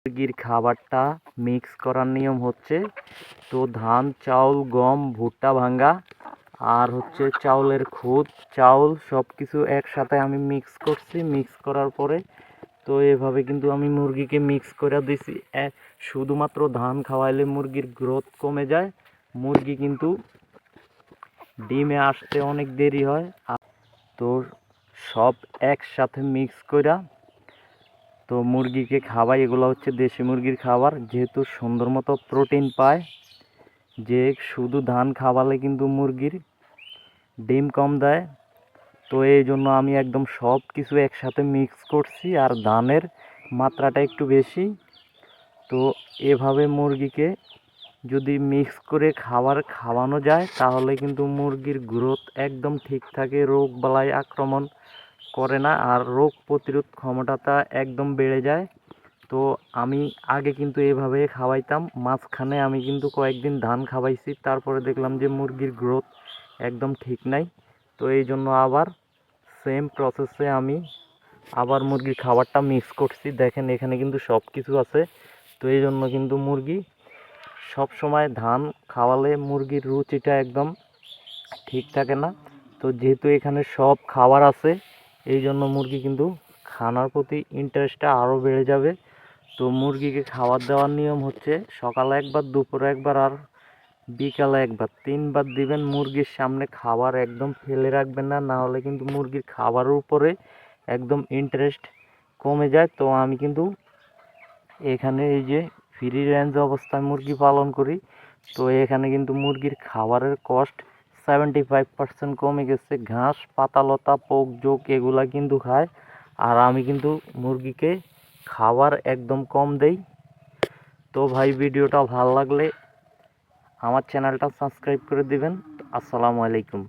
মুরগির খাবারটা মিক্স করার নিয়ম হচ্ছে তো ধান, চাউল, গম, ভুট্টা ভাঙ্গা আর হচ্ছে চাউলের খুদ, চাউল সব কিছু একসাথে আমি মিক্স করছি। মিক্স করার পরে তো এভাবে কিন্তু আমি মুরগিকে মিক্স করে দিছি। শুধুমাত্র ধান খাওয়াইলে মুরগির গ্রোথ কমে যায়। মুরগি কিন্তু ডিমে আসতে অনেক দেরি হয়। তো সব একসাথে মিক্স কইরা তো মুরগিকে খাওয়াই, এগুলো হচ্ছে দেশি মুরগির খাবার। যেহেতু সুন্দর মতো প্রোটিন পায়, যে শুধু ধান খাওয়ালে কিন্তু মুরগির ডিম কম দেয়। তো এই জন্য আমি একদম সব কিছু একসাথে মিক্স করছি, আর ধানের মাত্রাটা একটু বেশি। তো এভাবে মুরগিকে যদি মিক্স করে খাবার খাওয়ানো যায়, তাহলে কিন্তু মুরগির গ্রোথ একদম ঠিক থাকে, রোগ বালাই আক্রমণ করে না আর রোগ প্রতিরোধ ক্ষমতাটা একদম বেড়ে যায়। তো আমি আগে কিন্তু এভাবে খাওয়াইতাম, মাঝখানে আমি কিন্তু কয়েকদিন ধান খাওয়াইছি, তারপরে দেখলাম যে মুরগির গ্রোথ একদম ঠিক নাই। তো এই জন্য আবার সেম প্রসেসে আমি আবার মুরগির খাবারটা মিক্স করছি। দেখেন এখানে কিন্তু সব কিছু আছে। তো এই জন্য কিন্তু মুরগি সব সময় ধান খাওয়ালে মুরগির রুচিটা একদম ঠিক থাকে না। তো যেহেতু এখানে সব খাবার আছে এই জন্য মুরগি কিন্তু খানার প্রতি ইন্টারেস্টটা আরও বেড়ে যাবে। তো মুরগিকে খাবার দেওয়ার নিয়ম হচ্ছে সকালে একবার, দুপুরে একবার আর বিকালে একবার। তিনবার দিবেন মুরগির সামনে খাবার একদম ফেলে রাখবেন না না হলে কিন্তু মুরগির খাবারের উপরে একদম ইন্টারেস্ট কমে যায়। তো আমি কিন্তু এখানে এই যে ফ্রি রেঞ্জ অবস্থায় মুরগি পালন করি। তো এখানে কিন্তু মুরগির খাবারের কস্ট সেভেন্টি ফাইভ পার্সেন্ট কমে গেছে। ঘাস পাতালতা পোক, জোক এগুলা কিন্তু খায়। আর আমি কিন্তু মুরগিকে খাবার একদম কম দেই। তো ভাই, ভিডিওটা ভালো লাগলে আমার চ্যানেলটা সাবস্ক্রাইব করে দিবেন। আসসালামু আলাইকুম।